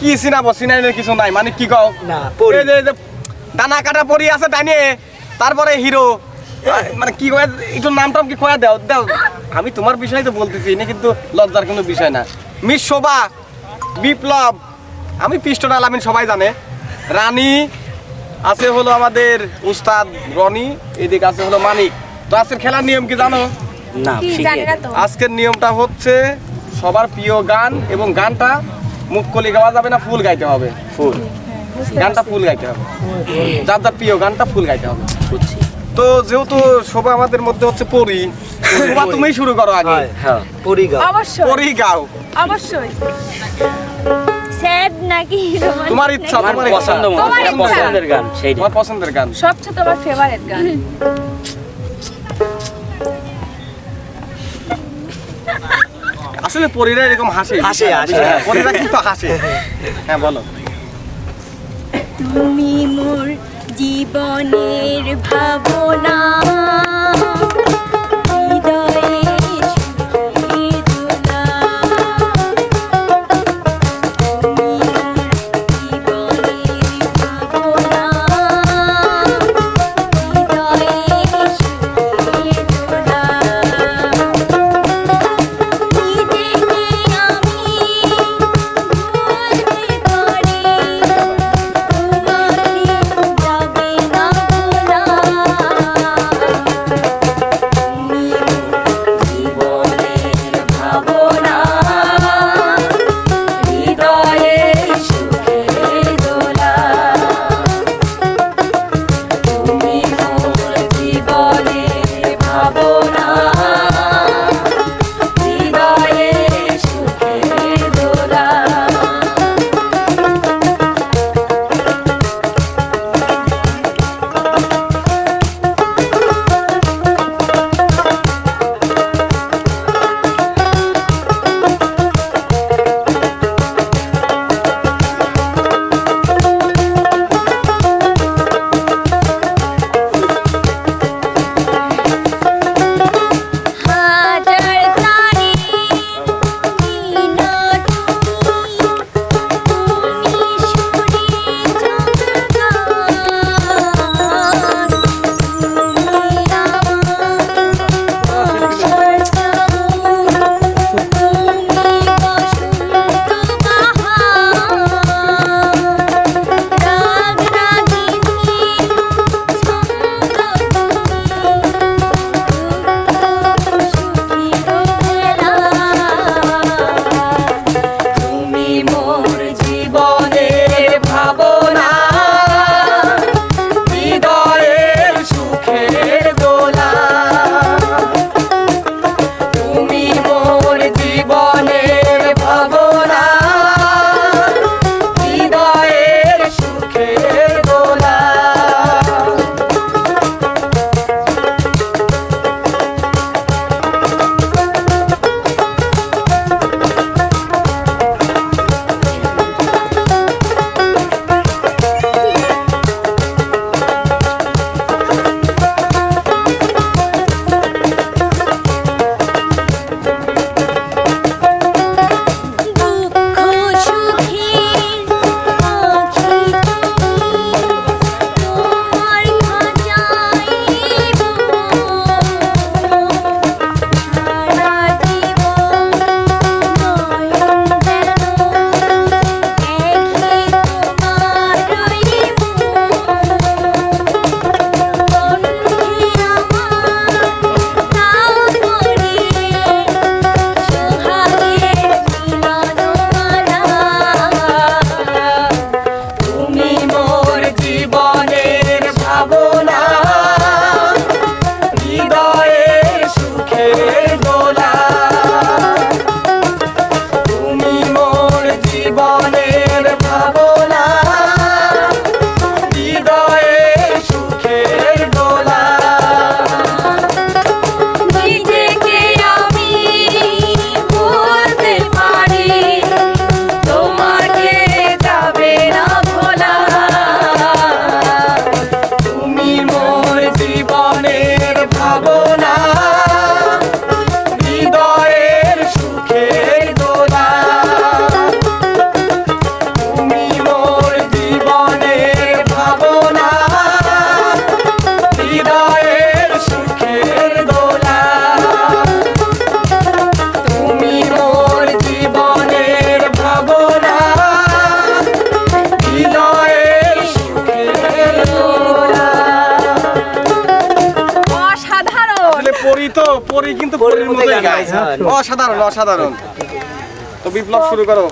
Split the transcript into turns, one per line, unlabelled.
কি চিনাবো চিনাইলে কিছু নাই মানে কি কও?
না,
যে দানা কাটা পরি আছে ডাইনে তারপরে হিরো মানে কি কয় একটু নামটাম কি কয়া দাও দাও আমি তোমার বিষয় তো বলতেছি না কিন্তু লজ্জার কোনো বিষয় না মিস শোভা বিপ্লব আমি পিস্টন আলামিন সবাই জানে। রানী আছে হলো আমাদের উস্তাদ রনি এদিকে আছে হলো মানিক। তো আজকের খেলার নিয়ম কি জানো?
না
আজকের নিয়মটা হচ্ছে সবার প্রিয় গান এবং গানটা মুখ কলি গাওয়া যাবে না ফুল গাইতে হবে।
ফুল।
গানটা ফুল গাইতে হবে। যার যার প্রিয় গানটা ফুল গাইতে হবে। তো যেহেতু শোভা আমাদের মধ্যে হচ্ছে পরি শোভা তুমিই শুরু করো আগে।
হয় হ্যাঁ পরিগা
অবশ্যই।
পরি গাও।
অবশ্যই। স্যাড নাকি
তোমার ইচ্ছা, তোমার
পছন্দ
তোমার
পছন্দের গান সেইটা
তোমার পছন্দের গান।
সবচেয়ে তোমার ফেভারিট গান।
আসলে পরিরা এরকম হাসে।
হাসে, হাসে।
পরীরা পরিরা কিন্তু হাসে। হ্যাঁ বলো।
তুমি মোর জীবনের ভাবনা পরি তো পরি
কিন্তু
পরির মতোই। গাইস হ্যাঁ।
অসাধারণ অসাধারণ। তো বিপ্লব শুরু করো।